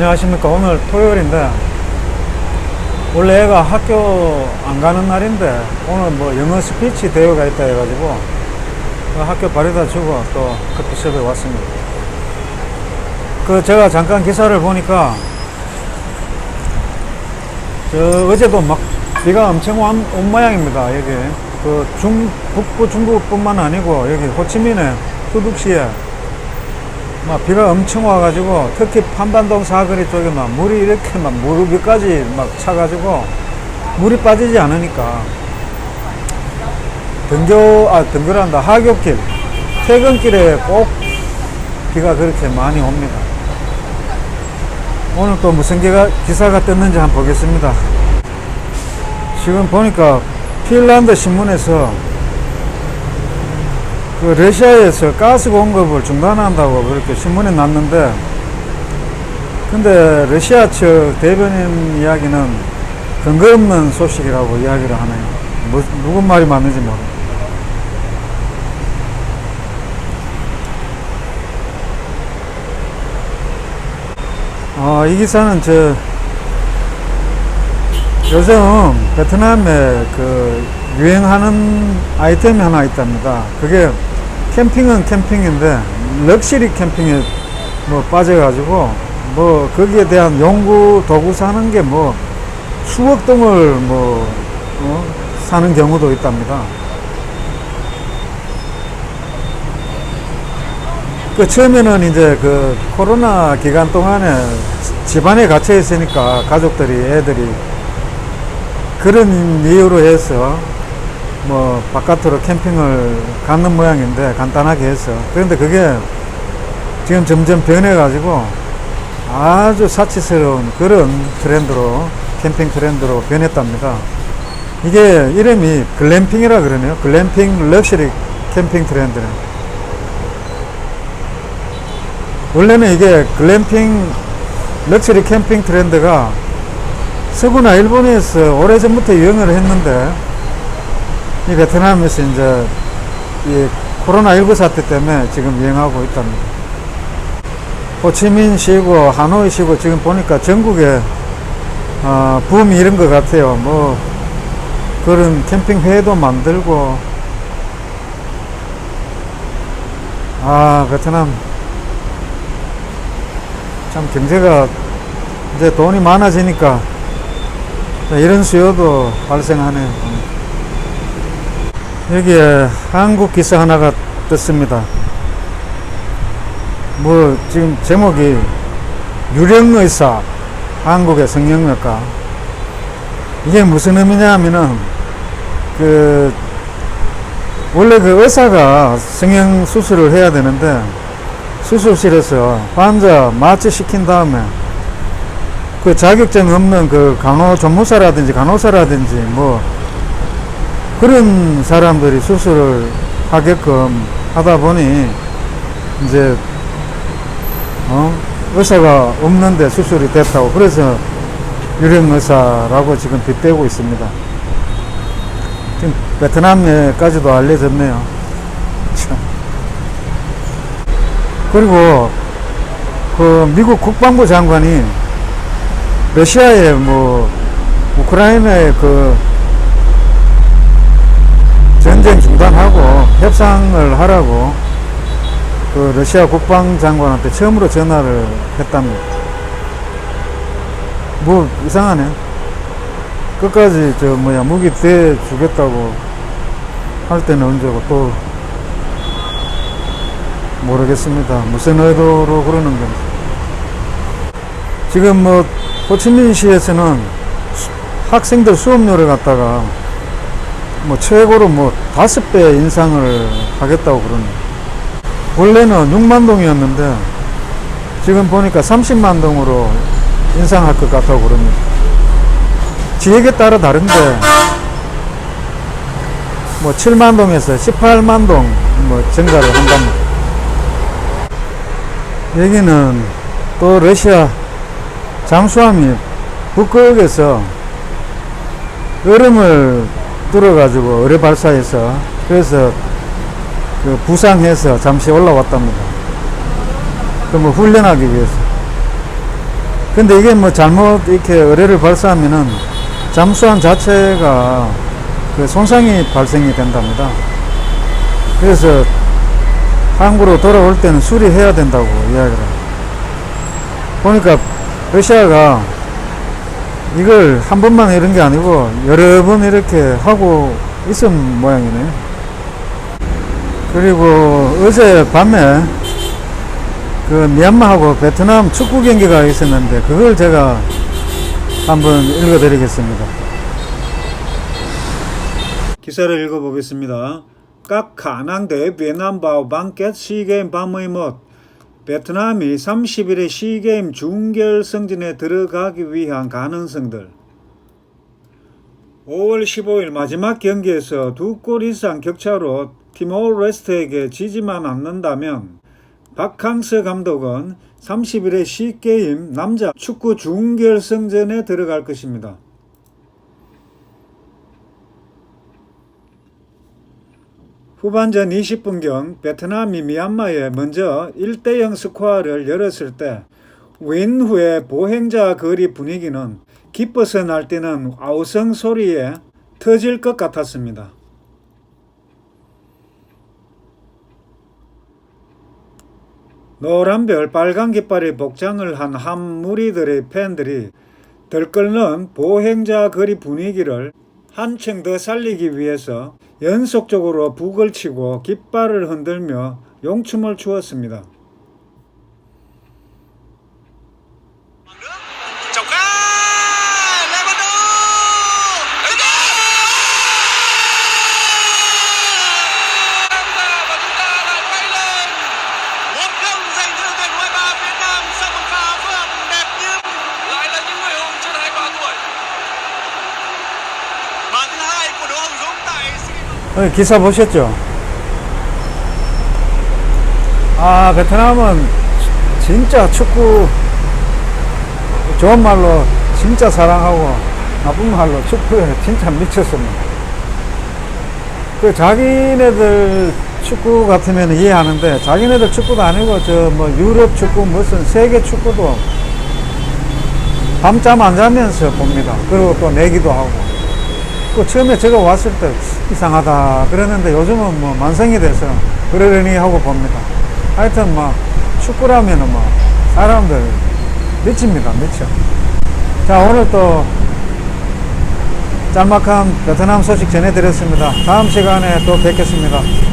안녕하십니까. 오늘 토요일인데, 원래 애가 학교 안 가는 날인데, 오늘 뭐 영어 스피치 대회가 있다 해가지고, 그 학교 바래다 주고 또 커피숍에 왔습니다. 그 제가 잠깐 기사를 보니까, 저 어제도 막 비가 엄청 온, 온 모양입니다. 여기. 그 중, 북부 중국뿐만 아니고, 여기 호치민의 투둑시에 막 비가 엄청 와가지고 특히 판단동 사거리 쪽에 막 물이 이렇게 막 무릎 위까지 막 차가지고 물이 빠지지 않으니까 등교 아 등교란다 하교길 퇴근길에 꼭 비가 그렇게 많이 옵니다. 오늘 또 무슨 기가, 기사가 떴는지 한번 보겠습니다. 지금 보니까 핀란드 신문에서 그 러시아에서 가스 공급을 중단한다고 그렇게 신문에 났는데 근데 러시아 측 대변인 이야기는 근거 없는 소식이라고 이야기를 하네요. 뭐, 누군 말이 맞는지 모르. 어, 이 기사는 저 요즘 베트남에 그 유행하는 아이템이 하나 있답니다. 그게 캠핑은 캠핑인데 럭셔리 캠핑에 뭐 빠져가지고 뭐 거기에 대한 연구 도구 사는 게 뭐 수억 동을 뭐 어? 사는 경우도 있답니다. 그 처음에는 이제 그 코로나 기간 동안에 집안에 갇혀 있으니까 가족들이 애들이 그런 이유로 해서 뭐 바깥으로 캠핑을 가는 모양인데 간단하게 해서. 그런데 그게 지금 점점 변해 가지고 아주 사치스러운 그런 트렌드로 캠핑 트렌드로 변했답니다. 이게 이름이 글램핑이라 그러네요. 글램핑 럭셔리 캠핑 트렌드는 원래는 이게 글램핑 럭셔리 캠핑 트렌드가 서구나 일본에서 오래전부터 유행을 했는데 이 베트남에서 이제 이 코로나19 사태 때문에 지금 유행하고 있답니다. 호치민시고 하노이시고 지금 보니까 전국에 어, 붐이 이런 것 같아요. 뭐 그런 캠핑 회도 만들고 아 베트남 참 경제가 이제 돈이 많아지니까 이런 수요도 발생하네요. 여기에 한국 기사 하나가 떴습니다. 뭐 지금 제목이 유령의사 한국의 성형외과 이게 무슨 의미냐 하면은 그 원래 그 의사가 성형 수술을 해야 되는데 수술실에서 환자 마취시킨 다음에 그 자격증 없는 그 간호 전무사라든지 간호사라든지 뭐 그런 사람들이 수술을 하게끔 하다 보니 이제 어 의사가 없는데 수술이 됐다고 그래서 유령 의사라고 지금 빗대고 있습니다. 지금 베트남에까지도 알려졌네요. 참. 그리고 그 미국 국방부 장관이 러시아의 뭐 우크라이나의 그 전쟁 중단하고 협상을 하라고 그 러시아 국방장관한테 처음으로 전화를 했답니다. 뭐 이상하네. 끝까지 저 뭐야 무기 대 주겠다고 할 때는 언제고 또 모르겠습니다. 무슨 의도로 그러는 건지. 지금 뭐 호치민시에서는 수- 학생들 수업료를 갖다가 뭐 최고로 뭐 다섯 배 인상을 하겠다고 그러네요. 원래는 6만 동이었는데 지금 보니까 30만 동으로 인상할 것 같다고 그럽니다. 지역에 따라 다른데 뭐 7만 동에서 18만 동 뭐 증가를 한답니다. 여기는 또 러시아 잠수함이 북극에서 얼음을 뚫어가지고 어뢰 발사해서 그래서 그 부상해서 잠시 올라왔답니다. 그뭐 훈련하기 위해서. 근데 이게 뭐 잘못 이렇게 의뢰를 발사하면은 잠수함 자체가 그 손상이 발생이 된답니다. 그래서 한국으로 돌아올 때는 수리해야 된다고 이야기를. 보니까 러시아가 이걸 한 번만 이런 게 아니고 여러 번 이렇게 하고 있은 모양이네요. 그리고 어제 밤에 그 미얀마하고 베트남 축구 경기가 있었는데 그걸 제가 한번 읽어드리겠습니다. 기사를 읽어보겠습니다. các khả năng để Việt Nam vào bán kết SEA Games 31 베트남이 30일에 시게임 준결승전에 들어가기 위한 가능성들 5월 15일 마지막 경기에서 두 골 이상 격차로 티모레스트에게 지지만 않는다면 박항서 감독은 30일에 시게임 남자 축구 준결승전에 들어갈 것입니다. 후반전 20분경 베트남이 미얀마에 먼저 1대0 스코어를 열었을 때 윈 후의 보행자 거리 분위기는 기뻐서 날뛰는 아우성 소리에 터질 것 같았습니다. 노란별 빨간 깃발의 복장을 한 한 무리들의 팬들이 들끓는 보행자 거리 분위기를 한층 더 살리기 위해서 연속적으로 북을 치고 깃발을 흔들며 용춤을 추었습니다. 기사 보셨죠? 아, 베트남은 진짜 축구 좋은 말로 진짜 사랑하고 나쁜 말로 축구에 진짜 미쳤습니다. 그 자기네들 축구 같으면 이해하는데 자기네들 축구도 아니고 저 뭐 유럽 축구 무슨 세계 축구도 밤잠 안 자면서 봅니다. 그리고 또 내기도 하고. 그 처음에 제가 왔을 때 이상하다 그랬는데 요즘은 뭐 만성이 돼서 그러려니 하고 봅니다. 하여튼 뭐 축구라면은 뭐 사람들 미칩니다. 미쳐. 자 오늘 또 짤막한 베트남 소식 전해드렸습니다. 다음 시간에 또 뵙겠습니다.